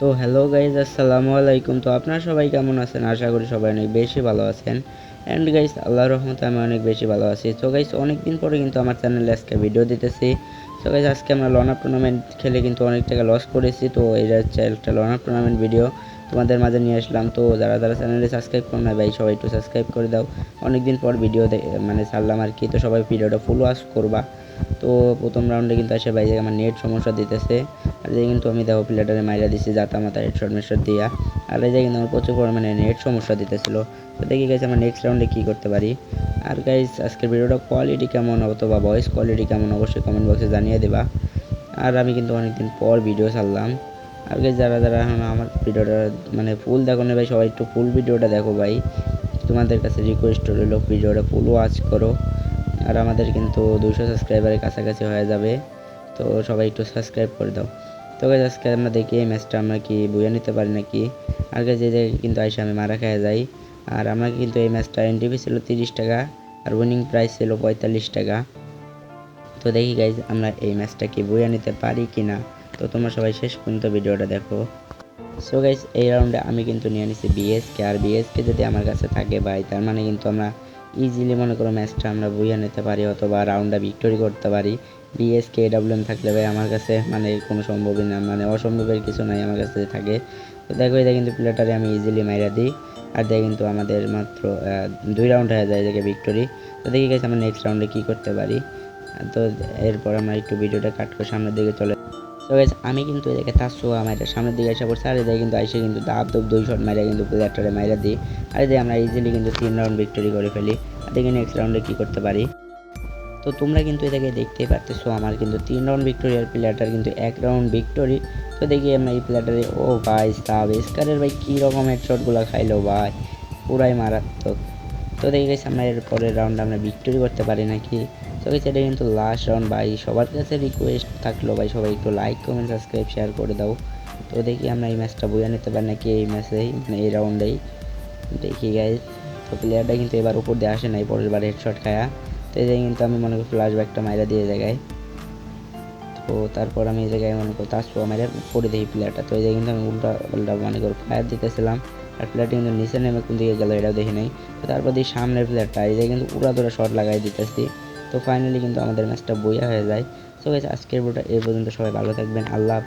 তো hello guys আসসালামু আলাইকুম। তো আপনারা সবাই কেমন আছেন? আশা করি সবাই অনেক বেশি ভালো আছেন। অ্যান্ড গাইজ আল্লাহর রহমতে আমি অনেক বেশি ভালো আছি। তো গাইজ অনেক দিন পরে কিন্তু আমার চ্যানেলে আজকে ভিডিও দিতেছি। তো গাইজ আজকে আমরা লন টুর্নামেন্ট খেলে কিন্তু অনেক টাকা লস করেছি। তো এটা হচ্ছে একটা লন টুর্নামেন্ট ভিডিও তোমাদের মাঝে নিয়ে আসলাম। তো যারা যারা চ্যানেলে সাবস্ক্রাইব করো না ভাই, সবাই একটু সাবস্ক্রাইব করে দাও। অনেক দিন পর ভিডিও মানে ছাড়লাম আর কি। তো সবাই ভিডিওটা ফুল ওয়াশ করবা। তো প্রথম রাউন্ডে কিন্তু আসে ভাই আমার নেট সমস্যা দিতেছে। আর যে কিন্তু আমি দেখো প্লেটারে মাইরা দিছি, জাতা মাতা হেডশট মেডশট দিয়া। আর এই যে কিন্তু আমার প্রচুর পরিমাণে নেট সমস্যা দিতেছিল। তো দেখি গেছে আমার নেক্সট রাউন্ডে কী করতে পারি। আর গাইজ আজকের ভিডিওটা কোয়ালিটি কেমন অথবা ভয়েস কোয়ালিটি কেমন অবশ্যই কমেন্ট বক্সে জানিয়ে দেবা। আর আমি কিন্তু অনেকদিন পর ভিডিও ছাড়লাম। আর গাইজ যারা যারা এখন আমার ভিডিওটা মানে ফুল দেখো না ভাই, সবাই একটু ফুল ভিডিওটা দেখো ভাই। তোমাদের কাছে রিকোয়েস্ট রইল, ভিডিওটা ফুল ওয়াচ করো। আর আমাদের কিন্তু দুশো সাবস্ক্রাইবারের কাছাকাছি হয়ে যাবে। তো সবাই একটু সাবস্ক্রাইব করে দাও। তো গাইজ আজকে আমরা দেখি এই ম্যাচটা আমরা কি বুঝে নিতে পারি নাকি? আর গাইজ এই জায়গায় কিন্তু আইসা আমি মারা খেয়ে যাই। আর আমরা কিন্তু এই ম্যাচটা এনটিপি ছিল তিরিশ টাকা, আর উইনিং প্রাইস ছিল পঁয়তাল্লিশ টাকা। তো দেখি গাইজ আমরা এই ম্যাচটা কি বুঝে নিতে পারি কি না তো তোমরা সবাই শেষ পর্যন্ত ভিডিওটা দেখো। সো গাইজ এই রাউন্ডে আমি কিন্তু নিয়ে নিছি বিএসকে আর বিএসকে যদি আমার কাছে থাকে ভাই, তার মানে কিন্তু আমরা ইজিলি মনে করো ম্যাচটা আমরা বুঝে নিতে পারি অথবা রাউন্ডটা ভিক্টোরি করতে পারি। বিএসকে এডাব্লিউএম থাকলে ভাই আমার কাছে মানে কোনো সম্ভবই না মানে অসম্ভবের কিছু নাই আমার কাছে থাকে। তো দেখো, এটা কিন্তু প্লেটারে আমি ইজিলি মাইরা দিই। আর দেখে কিন্তু আমাদের মাত্র দুই রাউন্ড হয়ে যায় এদিকে ভিক্টোরি তো দেখি গেছে আমরা নেক্সট রাউন্ডে কী করতে পারি। তো এরপর আমরা একটু ভিডিওটা কাট করে সামনের দিকে চলে তো গাইজ আমি কিন্তু এদিকে তাসু আমার সামনের দিকে এসে পড়ছে। আর এদিকে কিন্তু আইসে কিন্তু দাব দব দুই শট মাইরা কিন্তু প্লেয়ারটারে মাইরা দিই। আর এদিকে আমরা ইজিলি কিন্তু তিন রাউন্ড ভিক্টোরি করে ফেলি। আর দেখি নেক্সট রাউন্ডে কী করতে পারি। তো তোমরা কিন্তু এটাকে দেখতেই পারতেছো, আমার কিন্তু তিন রাউন্ড ভিক্টোরি আর প্লেয়ারটার কিন্তু এক রাউন্ড ভিক্টোরি তো দেখি আমরা এই প্লেয়ারটারে ও ভাই সাব স্কারের ভাই কী রকম হেডশটগুলো খাইলো ভাই, পুরাই মারাত্মক। তো দেখি গেছি আমরা এর পরের রাউন্ড আমরা ভিক্টোরি করতে পারি নাকি? তো গেছি এটা কিন্তু লাস্ট রাউন্ড ভাই, সবার কাছে রিকোয়েস্ট থাকল ভাই, সবাই একটু লাইক কমেন্ট সাবস্ক্রাইব শেয়ার করে দাও। তো দেখি আমরা এই ম্যাচটা বুঝে নিতে পারি নাকি এই ম্যাচেই মানে এই রাউন্ডেই দেখি গাইজ তো প্লেয়ারটা কিন্তু এবার উপর দিয়ে আসে নাই, পরের বার হেডশট খায়া। তো এই জায়গায় কিন্তু আমি মনে করি ফ্ল্যাশ ব্যাকটা মাইরা দিয়ে জায়গায়। তো তারপর আমি এই জায়গায় মনে করি তাসপো মাইরা পরে দিই প্লেয়ারটা তো এই জায়গায় কিন্তু আমি উল্টা উল্টা মনে করি ফায়ার দিতেছিলাম। আর প্লেয়ারটি কিন্তু নিচে নেমে কোন দিকে গেল এটাও দেখি নাই। তো তারপর দিই সামনের প্লেয়ারটা এই জায়গায় কিন্তু উড়া ধরে শট লাগাই দিতেছি। তো ফাইনালি কিন্তু আমাদের ম্যাচটা বইয়া হয়ে যায়। তো গেছে আজকের ভিডিওটা এই পর্যন্ত। সবাই ভালো থাকবেন। আল্লাহ।